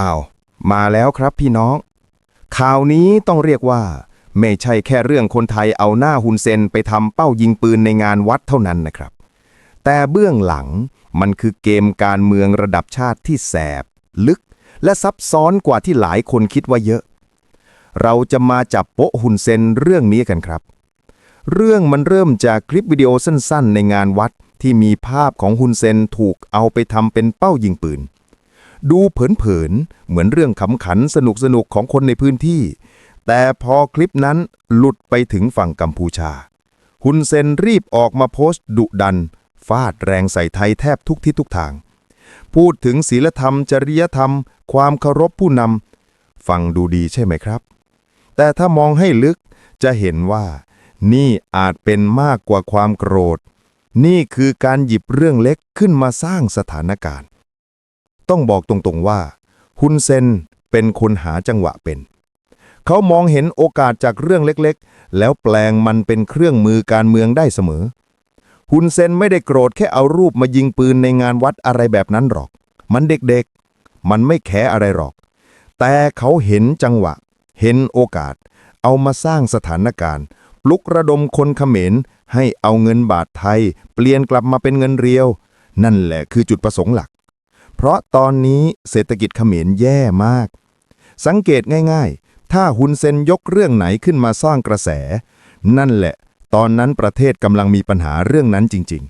อ้าว มาแล้วครับพี่น้อง ข่าวนี้ต้องเรียกว่า ไม่ใช่แค่เรื่องคนไทยเอาหน้าฮุนเซนไปทำเป้ายิงปืนในงานวัดเท่านั้นนะครับ แต่เบื้องหลังมันคือเกมการเมืองระดับชาติที่แสบ ลึก และซับซ้อนกว่าที่หลายคนคิดว่าเยอะ เราจะมาจับโปะฮุนเซนเรื่องนี้กันครับ เรื่องมันเริ่มจากคลิปวิดีโอสั้นๆ ในงานวัดที่มีภาพของฮุนเซนถูกเอาไปทำเป็นเป้ายิงปืน ดูเผินๆ เหมือนเรื่องขำขันสนุกๆของคนในพื้นที่ แต่พอคลิปนั้นหลุดไปถึงฝั่งกัมพูชา ฮุนเซนรีบออกมาโพสต์ดุดัน ฟาดแรงใส่ไทยแทบทุกทิศทุกทาง พูดถึงศีลธรรม จริยธรรม ความเคารพผู้นำ ฟังดูดีใช่ไหมครับ แต่ถ้ามองให้ลึกจะเห็นว่า นี่อาจเป็นมากกว่าความโกรธ นี่คือการหยิบเรื่องเล็กขึ้นมาสร้างสถานการณ์ ต้องบอกตรงๆว่า ฮุนเซนเป็นคนหาจังหวะเป็น เขามองเห็นโอกาสจากเรื่องเล็กๆ แล้วแปลงมันเป็นเครื่องมือการเมืองได้เสมอ ฮุนเซนไม่ได้โกรธแค่เอารูปมายิงปืนในงานวัดอะไรแบบนั้นหรอก มันเด็กๆ มันไม่แคร์อะไรหรอก แต่เขาเห็นจังหวะ เห็นโอกาส เอามาสร้างสถานการณ์ ปลุกระดมคนเขมรให้เอาเงินบาทไทย เปลี่ยนกลับมาเป็นเงินเรียว นั่นแหละคือจุดประสงค์หลัก เพราะตอนนี้เศรษฐกิจเขมรแย่มาก สังเกตง่ายๆ ถ้าฮุนเซนยกเรื่องไหนขึ้นมาสร้างกระแส นั่นแหละ ตอนนั้นประเทศกำลังมีปัญหาเรื่องนั้นจริง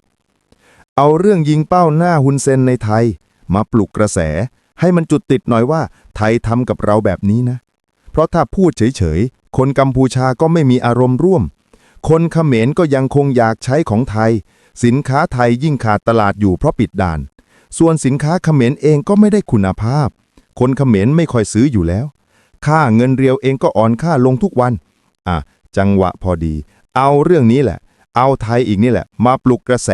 ๆ เอาเรื่องยิงเป้าหน้าฮุนเซนในไทย มาปลุกกระแส ให้มันจุดติดหน่อยว่าไทยทำกับเราแบบนี้นะ เพราะถ้าพูดเฉยๆ คนกัมพูชาก็ไม่มีอารมณ์ร่วม คนเขมรก็ยังคงอยากใช้ของไทย สินค้าไทยยิ่งขาดตลาดอยู่เพราะปิดด่าน ส่วนสินค้าเขมรเองก็ไม่ได้คุณภาพ คนเขมรไม่ค่อยซื้ออยู่แล้ว ค่าเงินเรียวเองก็อ่อนค่าลงทุกวัน อะ จังหวะพอดี เอาเรื่องนี้แหละ เอาไทยอีกนี่แหละ มาปลุกกระแส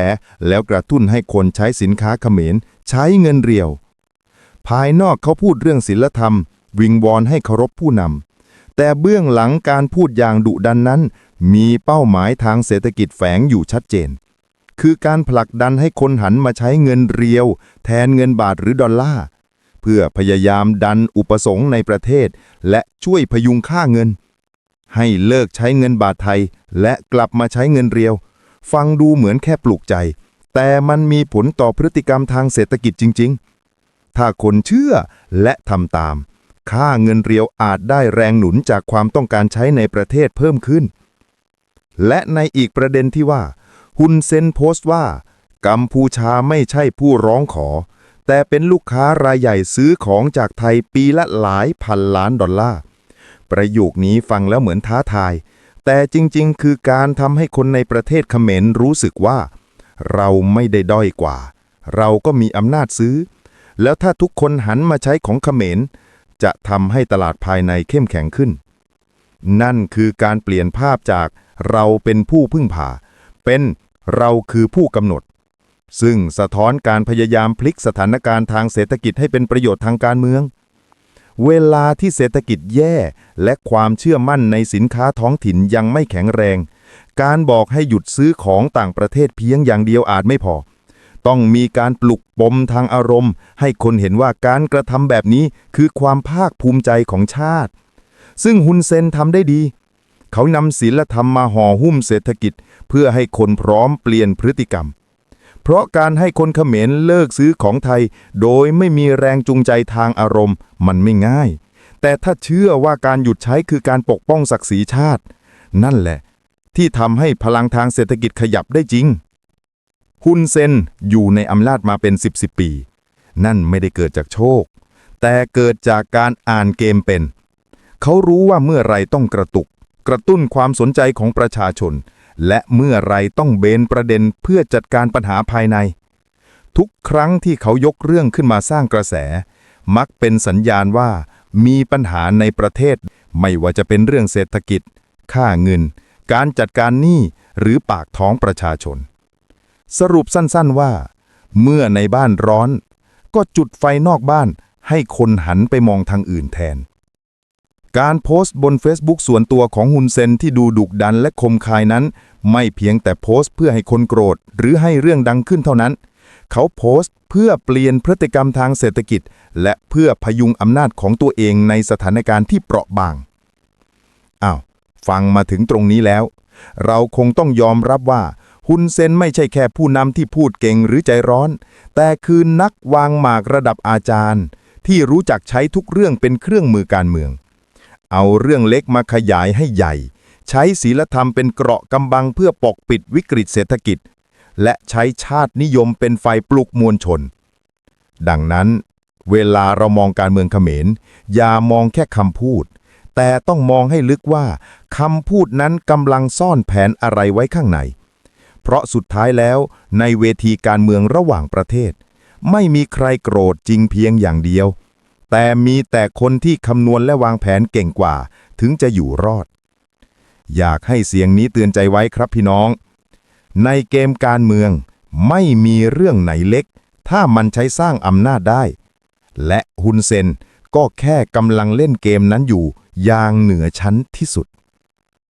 แล้วกระตุ้นให้คนใช้สินค้าเขมรใช้เงินเรียว ภายนอกเขาพูดเรื่องศีลธรรม วิงวอนให้เคารพผู้นำแต่เบื้องหลังการพูดอย่างดุดันนั้น มีเป้าหมายทางเศรษฐกิจแฝงอยู่ชัดเจน คือการผลักดันให้คนหันมาใช้เงินเรียว แทนเงินบาทหรือดอลลาร์ เพื่อพยายามดันอุปสงค์ในประเทศ และช่วยพยุงค่าเงิน ให้เลิกใช้เงินบาทไทย และกลับมาใช้เงินเรียว ฟังดูเหมือนแค่ปลูกใจ แต่มันมีผลต่อพฤติกรรมทางเศรษฐกิจจริง ๆ ถ้าคนเชื่อและทำตาม ค่าเงินเรียวอาจได้แรงหนุนจากความต้องการใช้ในประเทศเพิ่มขึ้น และในอีกประเด็นที่ว่า ฮุนเซนโพสต์ว่า กัมพูชาไม่ใช่ผู้ร้องขอ แต่เป็นลูกค้ารายใหญ่ซื้อของจากไทยปีละหลายพันล้านดอลลาร์ ประโยคนี้ฟังแล้วเหมือนท้าทาย แต่จริงๆ คือการทำให้คนในประเทศเขมรรู้สึกว่า เราไม่ได้ด้อยกว่า เราก็มีอำนาจซื้อ แล้วถ้าทุกคนหันมาใช้ของเขมร จะทำให้ตลาดภายในเข้มแข็งขึ้น นั่นคือการเปลี่ยนภาพจากเราเป็นผู้พึ่งพา เป็นเราคือผู้กำหนด ซึ่งสะท้อนการพยายามพลิกสถานการณ์ทางเศรษฐกิจให้เป็นประโยชน์ทางการเมือง เวลาที่เศรษฐกิจแย่และความเชื่อมั่นในสินค้าท้องถิ่นยังไม่แข็งแรง การบอกให้หยุดซื้อของต่างประเทศเพียงอย่างเดียวอาจไม่พอ ต้องมีการปลุกปมทางอารมณ์ ให้คนเห็นว่าการกระทำแบบนี้คือความภาคภูมิใจของชาติ ซึ่งฮุนเซนทำได้ดี เขานำศีลธรรมมาห่อหุ้มเศรษฐกิจ เพื่อให้คนพร้อมเปลี่ยนพฤติกรรม เพราะการให้คนเขมรเลิกซื้อของไทย โดยไม่มีแรงจูงใจทางอารมณ์ มันไม่ง่าย แต่ถ้าเชื่อว่าการหยุดใช้คือการปกป้องศักดิ์ศรีชาติ นั่นแหละ ที่ทำให้พลังทางเศรษฐกิจขยับได้จริงฮุนเซนอยู่ในอำนาจมาเป็น10 10ปี นั่นไม่ได้เกิดจากโชค แต่เกิดจากการอ่านเกมเป็น เขารู้ว่าเมื่อไรต้องกระตุก กระตุ้นความสนใจของประชาชน และเมื่อไรต้องเบนประเด็นเพื่อจัดการปัญหาภายใน ทุกครั้งที่เขายกเรื่องขึ้นมาสร้างกระแส มักเป็นสัญญาณว่ามีปัญหาในประเทศ ไม่ว่าจะเป็นเรื่องเศรษฐกิจ ค่าเงิน การจัดการหนี้หรือปากท้องประชาชน สรุปสั้นๆว่า เมื่อในบ้านร้อน ก็จุดไฟนอกบ้านให้คนหันไปมองทางอื่นแทน การโพสต์บน Facebook ส่วนตัวของฮุนเซนที่ดูดุดันและคมคายนั้น ไม่เพียงแต่โพสต์เพื่อให้คนโกรธ หรือให้เรื่องดังขึ้นเท่านั้น เขาโพสต์เพื่อเปลี่ยนพฤติกรรมทางเศรษฐกิจ และเพื่อพยุงอำนาจของตัวเองในสถานการณ์ที่เปราะบางอ้าวฟังมาถึงตรงนี้แล้ว เราคงต้องยอมรับว่าฮุนเซนไม่ใช่แค่ผู้นำที่พูดเก่งหรือใจร้อน แต่คือนักวางหมากระดับอาจารย์ ที่รู้จักใช้ทุกเรื่องเป็นเครื่องมือการเมือง เอาเรื่องเล็กมาขยายให้ใหญ่ ใช้ศีลธรรมเป็นเกราะกำบังเพื่อปกปิดวิกฤตเศรษฐกิจ และใช้ชาตินิยมเป็นไฟปลุกมวลชน ดังนั้น เวลาเรามองการเมืองเขมร อย่ามองแค่คำพูด แต่ต้องมองให้ลึกว่าคำพูดนั้นกำลังซ่อนแผนอะไรไว้ข้างใน เพราะสุดท้ายแล้วในเวทีการเมืองระหว่างประเทศ ไม่มีใครโกรธจริงเพียงอย่างเดียว แต่มีแต่คนที่คำนวณและวางแผนเก่งกว่า ถึงจะอยู่รอด อยากให้เสียงนี้เตือนใจไว้ครับพี่น้อง ในเกมการเมืองไม่มีเรื่องไหนเล็ก ถ้ามันใช้สร้างอำนาจได้ และฮุนเซนก็แค่กำลังเล่นเกมนั้นอยู่อย่างเหนือชั้นที่สุด